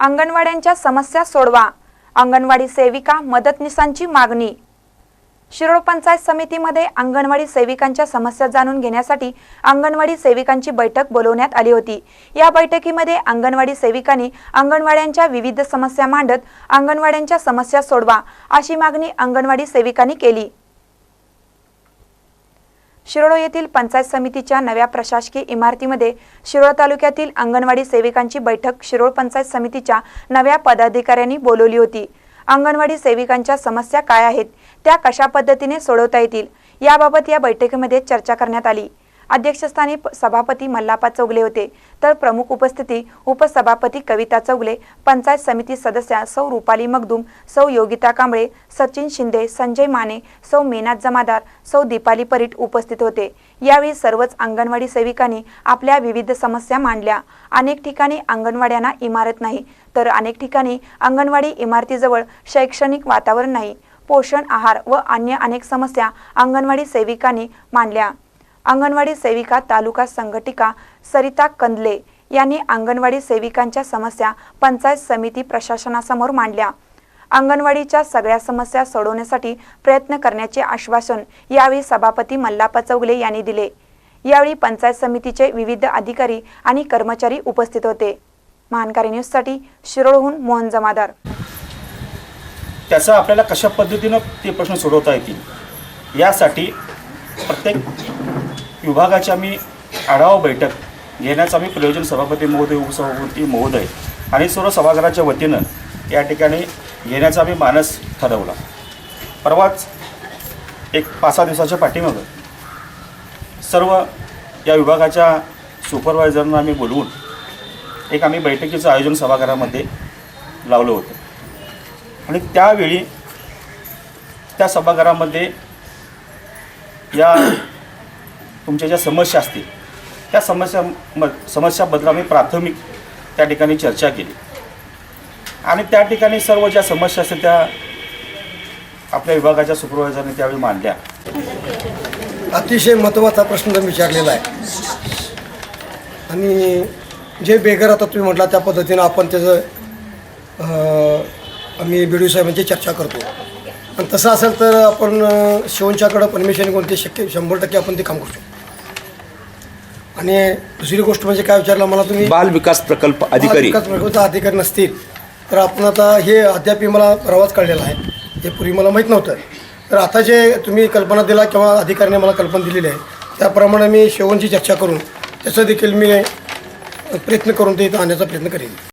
अंगणवाड्यांच्या समस्या सोडवा. अंगणवाडी सेविका मदतनीसांची मागणी. शिरोळ पंचायत समितीमध्ये अंगणवाडी सेविकांच्या समस्या जाणून घेण्यासाठी अंगणवाडी सेविकांची बैठक बोलवण्यात आली होती. या बैठकीमध्ये अंगणवाडी सेविकांनी अंगणवाड्यांच्या विविध समस्या मांडत अंगणवाड्यांच्या समस्या सोडवा अशी मागणी अंगणवाडी सेविकांनी केली. शिरोळ येथील पंचायत समितीच्या नव्या प्रशासकीय इमारतीमध्ये शिरोळ तालुक्यातील अंगणवाडी सेविकांची बैठक शिरोळ पंचायत समितीच्या नव्या पदाधिकाऱ्यांनी बोलवली होती. अंगणवाडी सेविकांच्या समस्या काय आहेत? त्या कशा पद्धतीने सोडवता येतील? याबाबत या बैठकीमध्ये चर्चा करण्यात आली. अध्यक्षस्थानी प- सभापती मल्लापा चौगले होते. तर प्रमुख उपस्थिती उपसभापती कविता चौगले पंचायत समिती सदस्या सौ रुपाली मगदूम सौ योगिता कांबळे सचिन शिंदे संजय माने सौ मेनाथ जमादार सौ दीपाली परीट उपस्थित होते. यावेळी सर्वच अंगणवाडी सेविकांनी आपल्या विविध समस्या मांडल्या. अनेक ठिकाणी अंगणवाड्यांना इमारत नाही तर अनेक ठिकाणी अंगणवाडी इमारतीजवळ शैक्षणिक वातावरण नाही. पोषण आहार व अन्य अनेक समस्या अंगणवाडी सेविकांनी मांडल्या. अंगणवाडी सेविका तालुका संघटिका सरिता कंदले यांनी अंगणवाडी सेविकांच्या समस्या पंचायत समिती प्रशासनासमोर मांडल्या. अंगणवाडीच्या सगळ्या समस्या सोडवण्यासाठी प्रयत्न करण्याचे आश्वासन यावेळी सभापती मल्लापा चौगले यांनी दिले. यावेळी पंचायत समितीचे विविध अधिकारी आणि कर्मचारी उपस्थित होते. महानकारी न्यूजसाठी शिरोळहून मोहन जमादार. त्याचा आपल्याला कशा पद्धतीनं ते प्रश्न सोडवता येतील? यासाठी प्रत्येक विभागाची आम्ही आढावा बैठक घेण्याचं आम्ही प्रयोजन सभापती महोदय उपसभापती महोदय आणि सर्व सभागृहाच्या वतीनं या ठिकाणी घेण्याचा आम्ही मानस ठरवला. परवाच एक पाच सहा दिवसाच्या पाठीमागं सर्व या विभागाच्या सुपरवायझरना आम्ही बोलवून एक आम्ही बैठकीचं आयोजन सभागृहामध्ये लावलं होतं. आणि त्यावेळी त्या सभागृहामध्ये या तुमच्या ज्या समस्या असतील त्या समस्या म समस्याबद्दल आम्ही प्राथमिक त्या ठिकाणी चर्चा केली. आणि त्या ठिकाणी सर्व ज्या समस्या असतील त्या आपल्या विभागाच्या सुपरवायझरने त्यावेळी मांडल्या. अतिशय महत्त्वाचा प्रश्न विचारलेला आहे. आणि जे बेगर आता तुम्ही म्हटला त्या पद्धतीनं आपण त्याचं आम्ही बी डी साहेबांची चर्चा करतो. पण तसं असेल तर आपण शिवनच्याकडं परमिशन कोणते शक्य शंभर टक्के आपण ते काम करू शकतो. आणि दुसरी गोष्ट म्हणजे काय विचारलं मला तुम्ही? बाल विकास प्रकल्प अधिकारी. विकास प्रकल्पाचा अधिकारी नसतील. तर आपण आता हे अद्याप मला परवाच कळलेलं आहे. हे पूर्वी मला माहीत नव्हतं. तर आता जे तुम्ही कल्पना दिला किंवा अधिकाऱ्याने मला कल्पना दिलेली आहे त्याप्रमाणे मी शेवणची चर्चा करून त्याचा देखील मी प्रयत्न करून ते आणण्याचा प्रयत्न करेन.